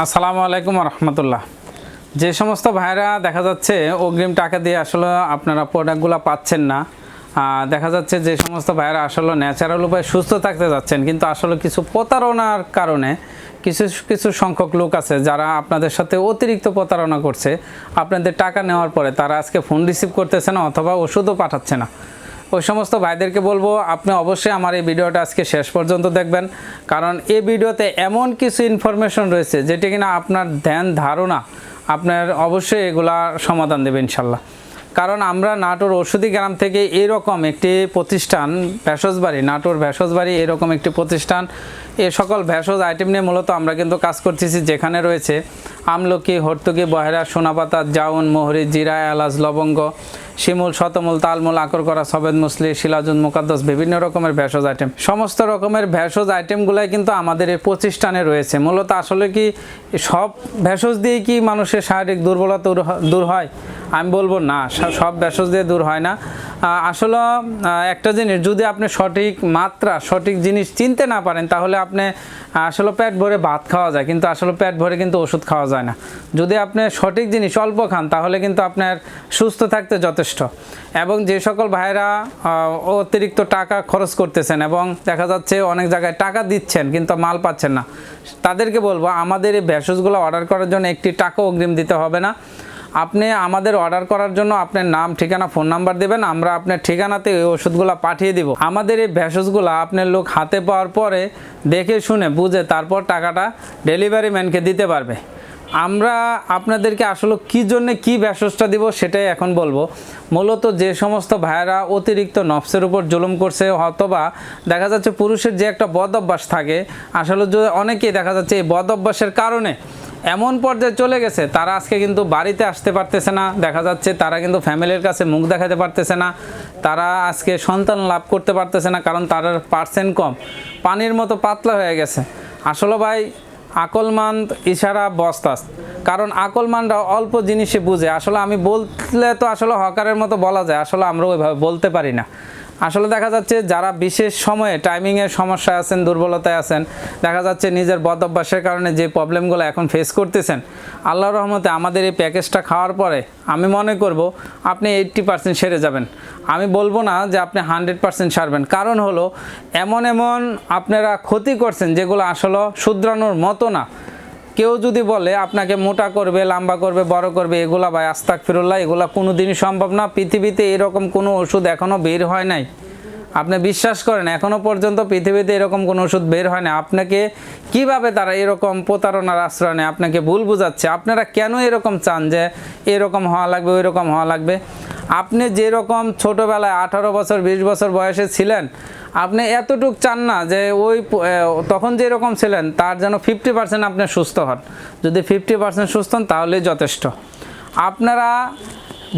আসসালামু আলাইকুম রহমতুল্লাহ। যে সমস্ত ভাইরা দেখা যাচ্ছে অগ্রিম টাকা দিয়ে আসলে আপনারা প্রোডাক্টগুলো পাচ্ছেন না দেখা যাচ্ছে যে সমস্ত ভাইরা আসলে ন্যাচারাল উপায়ে সুস্থ থাকতে যাচ্ছেন, কিন্তু আসলে কিছু প্রতারণার কারণে কিছু কিছু সংখ্যক লোক আছে যারা আপনাদের সাথে অতিরিক্ত প্রতারণা করছে, আপনাদের টাকা নেওয়ার পরে তারা আজকে ফোন রিসিভ করতেছে না অথবা ওষুধও পাঠাচ্ছে না। ওই সমস্ত ভাইদেরকে বলব, আপনি অবশ্যই আমার এই ভিডিওটা আজকে শেষ পর্যন্ত দেখবেন। কারণ এই ভিডিওতে এমন কিছু ইনফরমেশন রয়েছে, যেটি কিনা আপনার ধ্যান ধারণা, আপনার অবশ্যই এগুলা সমাধান দেবে ইনশাল্লাহ। কারণ আমরা নাটোর ওষুধি গ্রাম থেকে এরকম একটি প্রতিষ্ঠান ভেষজবাড়ি নাটোর ভেষজবাড়ি এরকম একটি প্রতিষ্ঠান, এ সকল ভেষজ আইটেম নিয়ে মূলত আমরা কিন্তু কাজ করতেছি যেখানে রয়েছে আমলকি, হর্তুকি, বহেরা, সোনাপাতা, জাউন, মোহরি, জিরা, এলাচ, লবঙ্গ শিমুল, শতমূল, তালমূল আকর করা সবেদ মুসলি, শিলাজুন, মুকাদ্দস, বিভিন্ন রকমের ভেষজ আইটেম সমস্ত রকমের ভেষজ আইটেমগুলাই কিন্তু আমাদের এই প্রতিষ্ঠানে রয়েছে। মূলত আসলে কি সব ভেষজ দিয়ে কি মানুষের শারীরিক দুর্বলতা দূর হয়? আমি বলব না সব- ভেষজ দিয়ে দূর হয় না। আসলে একটা জিনিস, যদি আপনি সঠিক মাত্রা, সঠিক জিনিস চিনতে না পারেন, তাহলে আপনি আসলে পেট ভরে ভাত খাওয়া যায়, কিন্তু আসলে পেট ভরে কিন্তু ওষুধ খাওয়া যায় না। যদি আপনি সঠিক জিনিস অল্প খান, তাহলে কিন্তু আপনার সুস্থ থাকতে যথেষ্ট। এবং যে সকল ভাইরা অতিরিক্ত টাকা খরচ করতেছেন এবং দেখা যাচ্ছে অনেক জায়গায় টাকা দিচ্ছেন, কিন্তু মাল পাচ্ছেন না, তাদেরকে বলব, আমাদের এই ভেষজগুলো অর্ডার করার জন্য একটি টাকা অগ্রিম দিতে হবে না। আপনি আমাদের অর্ডার করার জন্য আপনার নাম, ঠিকানা ফোন নাম্বার দেবেন, আমরা আপনার ঠিকানাতে ওই ওষুধগুলো পাঠিয়ে দিব। আমাদের এই ভেষজগুলো আপনার লোক হাতে পাওয়ার পরে দেখে শুনে, বুঝে তারপর টাকাটা ডেলিভারি ম্যানকে দিতে পারবে। আমরা আপনাদেরকে আসলে কী জন্য কী ভেষজটা দিব সেটাই এখন বলব। মূলত যে সমস্ত ভাইয়েরা অতিরিক্ত নফসের উপর জুলুম করছে অথবা দেখা যাচ্ছে পুরুষের যে একটা বদ অভ্যাস থাকে, আসলে অনেকেই দেখা যাচ্ছে এই বদ অভ্যাসের কারণে এমন পর্যায়ে চলে গেছে, তারা আজকে কিন্তু বাড়িতে আসতে পারতেছে না। দেখা যাচ্ছে তারা কিন্তু ফ্যামিলির কাছে মুখ দেখাতে পারতেছে না। তারা আজকে সন্তান লাভ করতে পারতেছে না, কারণ তার পার্সেন্ট কম। পানির মতো পাতলা হয়ে গেছে। আসলে ভাই আকলমান ইশারা বস্তাস। কারণ আকলমানরা অল্প জিনিসে বুঝে। আসলে আমি বললে তো আসলে হকারের মতো বলা যায়। আসলে আমরা ওইভাবে বলতে পারি না। আসলে দেখা যাচ্ছে যারা বিশেষ সময়ে টাইমিংয়ের সমস্যা আছেন, দুর্বলতায় আছেন, দেখা যাচ্ছে নিজের বদ অভ্যাসের কারণে যে প্রবলেমগুলো এখন ফেস করতেছেন, আল্লাহর রহমতে আমাদের এই প্যাকেজটা খাওয়ার পরে আমি মনে করব আপনি এইট্টি পার্সেন্ট সেরে যাবেন। আমি বলব না যে আপনি হান্ড্রেড পার্সেন্ট সারবেন। কারণ হলো, এমন এমন আপনারা ক্ষতি করছেন যেগুলো আসলে শুধরানোর মতো না। কেউ যদি বলে, আপনাকে মোটা করবে, লম্বা করবে, বড় করবে, এগুলা ভাই আস্তাক ফিরুল্লাহ এগুলা কোনো দিনই সম্ভব না। পৃথিবীতে এরকম কোনো ওষুধ এখনও বের হয় নাই। আপনি বিশ্বাস করেন এখনও পর্যন্ত পৃথিবীতে এরকম কোনো ওষুধ বের হয় না আপনাকে কীভাবে তারা এরকম প্রতারণার আশ্রয় নেয়? আপনাকে ভুল বুঝাচ্ছে। আপনারা কেন এরকম চান যে, এরকম হওয়া লাগবে ওই রকম হওয়া লাগবে আপনি যেরকম ছোটোবেলায় আঠারো বছর, বিশ বছর বয়সে ছিলেন আপনি এতটুক চান না যে ওই তখন যেরকম ছিলেন, তার যেন ফিফটি পার্সেন্ট আপনি সুস্থ হন। যদি ফিফটি পার্সেন্ট সুস্থ হন, তাহলেই যথেষ্ট। আপনারা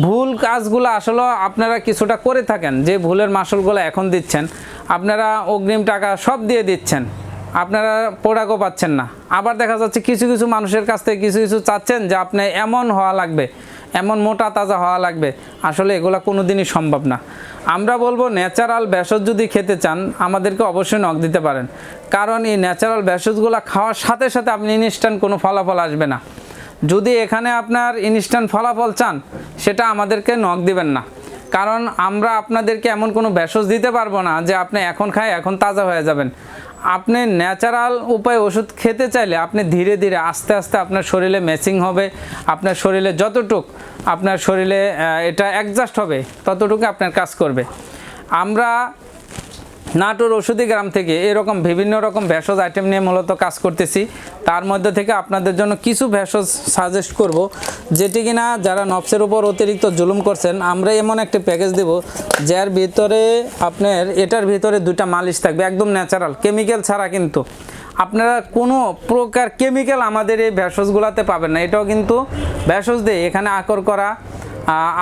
ভুল কাজগুলো আসলে আপনারা কিছুটা করে থাকেন। যে ভুলের মাসুলগুলো এখন দিচ্ছেন, আপনারা অগ্রিম টাকা সব দিয়ে দিচ্ছেন। আপনারা প্রোডাক্টও পাচ্ছেন না। আবার দেখা যাচ্ছে কিছু কিছু মানুষের কাছ থেকে কিছু কিছু চাচ্ছেন যে আপনি এমন হওয়া লাগবে, এমন মোটা তাজা হওয়া লাগবে। আসলে এগুলো কোনো দিনই সম্ভব না। আমরা বলব ন্যাচারাল ভেষজ যদি খেতে চান, আমাদেরকে অবশ্যই নখ দিতে পারেন। কারণ এই ন্যাচারাল ভেষজগুলো খাওয়ার সাথে সাথে আপনি ইনস্ট্যান্ট কোনো ফলাফল আসবে না। যদি এখানে আপনার ইনস্ট্যান্ট ফলাফল চান, সেটা আমাদেরকে নখ দিবেন না। কারণ আমরা আপনাদেরকে এমন কোনো ভেষজ দিতে পারব না যে আপনি এখন খায় এখন তাজা হয়ে যাবেন। আপনি ন্যাচারাল উপায়ে ওষুধ খেতে চাইলে আপনি ধীরে ধীরে আস্তে আস্তে আপনার শরীরে ম্যাচিং হবে, আপনার শরীরে যতটুক আপনার শরীরে এটা অ্যাডজাস্ট হবে ততটুকু আপনার কাজ করবে। আমরা নাটোর ওষুধি গ্রাম থেকে এরকম বিভিন্ন রকম ভেষজ আইটেম নিয়ে মূলত কাজ করতেছি। তার মধ্যে থেকে আপনাদের জন্য কিছু ভেষজ সাজেস্ট করব, যেটি কিনা যারা নফসের উপর অতিরিক্ত জুলুম করছেন আমরা এমন একটা প্যাকেজ দেব, যার ভিতরে আপনার এটার ভিতরে দুটা মালিশ থাকবে, একদম ন্যাচারাল কেমিক্যাল ছাড়া কিন্তু। আপনারা কোনো প্রকার কেমিক্যাল আমাদের এই ভেষজগুলোতে পাবেন না। এটাও কিন্তু ভেষজ দিয়ে এখানে আকর করা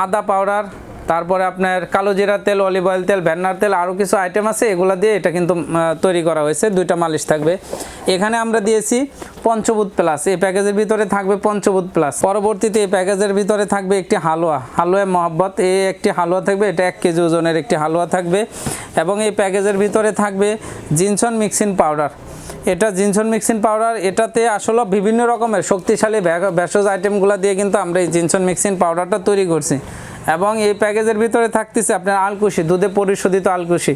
আদা পাউডার তারপরে আপনার কালো জিরা তেল, অলিভ অয়েল তেল ভ্যান্নার তেল আরও কিছু আইটেম আছে, এগুলো দিয়ে এটা কিন্তু তৈরি করা হয়েছে। দুইটা মালিশ থাকবে। এখানে আমরা দিয়েছি পঞ্চবুত প্লাস এই প্যাকেজের ভিতরে থাকবে পঞ্চবুত প্লাস পরবর্তীতে এই প্যাকেজের ভিতরে থাকবে একটি হালুয়া। হালুয়া মহব্বত। এই একটি হালুয়া থাকবে, এটা এক কেজি ওজনের একটি হালুয়া থাকবে। এবং এই প্যাকেজের ভিতরে থাকবে জিনসন মিক্সিন পাউডার। এটা জিনসন মিক্সিং পাউডার, এটাতে আসলে বিভিন্ন রকমের শক্তিশালী ভেষজ আইটেমগুলো দিয়ে কিন্তু আমরা এই জিনসন মিক্সিং পাউডারটা তৈরি করছি। এবং এই প্যাকেজের ভিতরে থাকতেছে আপনার আলকুশি, দুধে পরিশোধিত আলকুশি।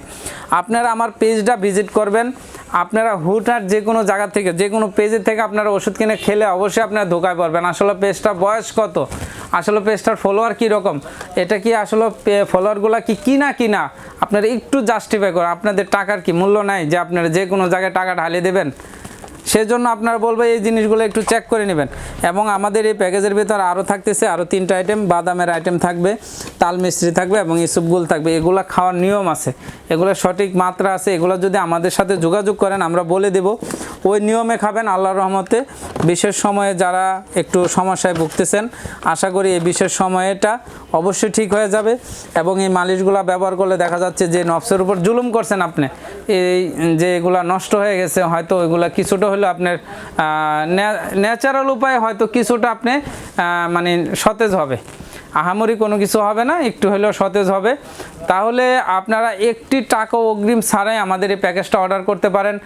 আপনারা আমার পেজটা ভিজিট করবেন। আপনারা হুটহাট যে কোনো জায়গা থেকে, যে কোনো পেজের থেকে আপনারা ওষুধ কিনে খেলে অবশ্যই আপনারা ধোকায় পড়বেন। আসলে পেজটার বয়স কত? আসলে পেজটার ফলোয়ার কী রকম? এটা কি আসলে ফলোয়ারগুলো কি কিনা কিনা? আপনারা একটু জাস্টিফাই করেন। আপনাদের টাকার কি মূল্য নাই যে আপনারা যে কোনো জায়গায় টাকা ঢালিয়ে দেবেন? সেজন্য আপনারা বলব এই জিনিসগুলো একটু চেক করে নেবেন। এবং আমাদের এই প্যাকেজের ভিতরে আরও থাকতেছে আরও তিনটা আইটেম বাদামের আইটেম থাকবে, তাল মিস্ত্রি থাকবে এবং ইসুপগুল থাকবে। এগুলো খাওয়ার নিয়ম আছে। এগুলো সঠিক মাত্রা আছে। এগুলো যদি আমাদের সাথে যোগাযোগ করেন, আমরা বলে দেব। ওই নিয়মে খাবেন আল্লাহর রহমতে। বিশেষ সময়ে যারা একটু সমস্যায় ভুগতেছেন, আশা করি এই বিশেষ সময়টা অবশ্যই ঠিক হয়ে যাবে। এবং এই মালিশগুলো ব্যবহার করলে দেখা যাচ্ছে যে নফসের উপর জুলুম করছেন আপনি। এই যে এগুলা নষ্ট হয়ে গেছে, হয়তো এগুলা কিছুটা হলেও আপনার ন্যাচারাল উপায়ে হয়তো কিছুটা আপনি মানে সতেজ হবে। আহামরি কোনো কিছু হবে না, একটু হলেও সতেজ হবে। তাহলে আপনারা একটি টাকা অগ্রিম ছাড়াই আমাদের এই প্যাকেজটা অর্ডার করতে পারেন।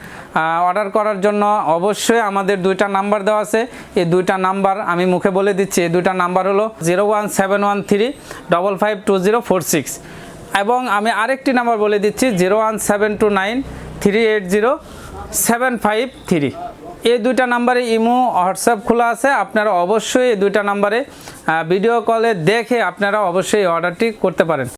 অর্ডার করার জন্য অবশ্যই আমাদের দুইটা নাম্বার দেওয়া আছে। এই দুইটা নাম্বার আমি মুখে বলে দিচ্ছি, এই দুইটা নাম্বার হলো zero one seven one three double five two zero four six. এবং আমি আরেকটি নাম্বার বলে দিচ্ছি, zero one seven two nine three eight zero. Seven five three. এই দুইটা নাম্বারে ইমো, হোয়াটসঅ্যাপ খোলা আছে। আপনারা অবশ্যই এই দুইটা নাম্বারে ভিডিও কলে দেখে আপনারা অবশ্যই অর্ডারটি করতে পারেন।